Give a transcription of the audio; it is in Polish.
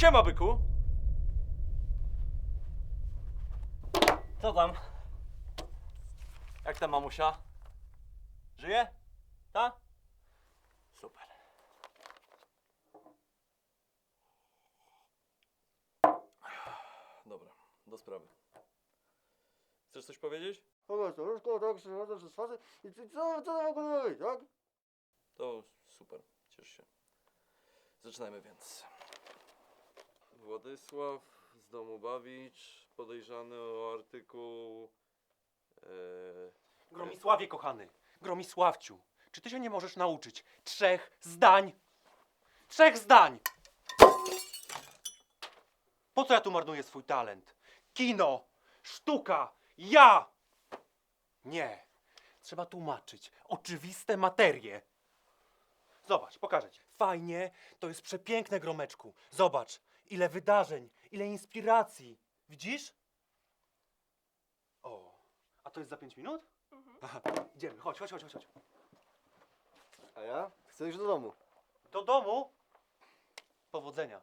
Siema, byku. Co tam? Jak ta mamusia? Żyje? Ta? Super. Dobra, do sprawy. Chcesz coś powiedzieć? Kogoś to łóżko, tak, przychodzę przez fazę i co, co to ogóle być, tak? To super, ciesz się. Zaczynajmy więc. Władysław z domu Bawicz, podejrzany o artykuł... E, Gromisławie, kochany, Gromisławciu, czy ty się nie możesz nauczyć trzech zdań? Trzech zdań! Po co ja tu marnuję swój talent? Kino, sztuka, ja! Nie, trzeba tłumaczyć oczywiste materie. Zobacz, pokażę ci. Fajnie, to jest przepiękne, Gromeczku. Zobacz, ile wydarzeń, ile inspiracji. Widzisz? O, a to jest za pięć minut? Aha, idziemy, chodź, chodź, chodź, chodź, chodź. A ja chcę iść do domu. Do domu? Powodzenia.